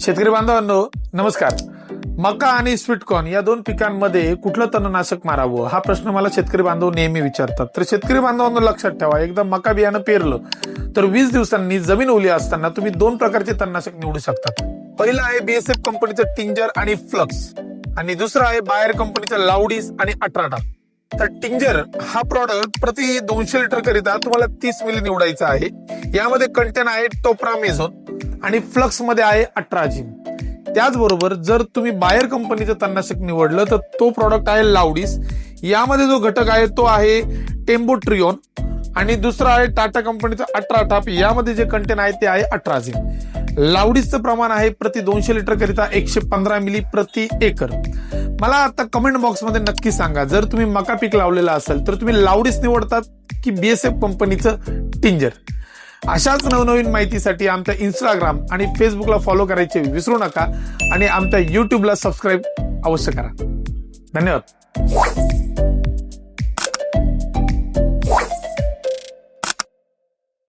शेतकरी बांधवांनो नमस्कार. मका आणि स्वीटकॉर्न या दोन पिकांमध्ये कुठलं तणनाशक मारावं? हा प्रश्न मला शेतकरी बांधव नेहमी विचारतात. तर शेतकरी बांधवांनो लक्षात ठेवा एकदा मका बियाणं पेरलं तर वीस दिवसांनी जमीन ओली असताना तुम्ही दोन प्रकारचे तणनाशक निवडू शकतात पहिलं आहे बीएसएफ कंपनीचं टिंजर आणि फ्लक्स. आणि दुसरं आहे बायर कंपनीचं लाउडीस आणि अठराटा तर टिंजर हा प्रॉडक्ट प्रति दोनशे लिटर करिता तुम्हाला तीस मिली निवडायचा आहे. यामध्ये कंटेन आहे टोप्रामेझोन. आणि फ्लक्समध्ये आहे अठरा झिम त्याचबरोबर जर तुम्ही बायर कंपनीचं तणनाशक निवडलं तर तो प्रॉडक्ट आहे लाउडीस. यामध्ये जो घटक आहे तो आहे टेम्बोट्रिओन. आणि दुसरा आहे टाटा कंपनीचं अठरा टाप. यामध्ये जे कंटेन आहे ते आहे अठरा अठराजिन लाउडीसचं प्रमाण आहे प्रति दोनशे लिटर करिता एकशे पंधरा मिली प्रति एकर. मला आता कमेंट बॉक्समध्ये नक्की सांगा जर तुम्ही मका पीक लावलेलं असेल तर तुम्ही लाउडीस निवडतात की बीएसएफ कंपनीचं टिंजर अशाच नवनवीन माहितीसाठी आमच्या इंस्टाग्राम आणि फेसबुकला फॉलो करायचे विसरू नका आणि आमच्या युट्यूबला सबस्क्राईब अवश्य करा. धन्यवाद.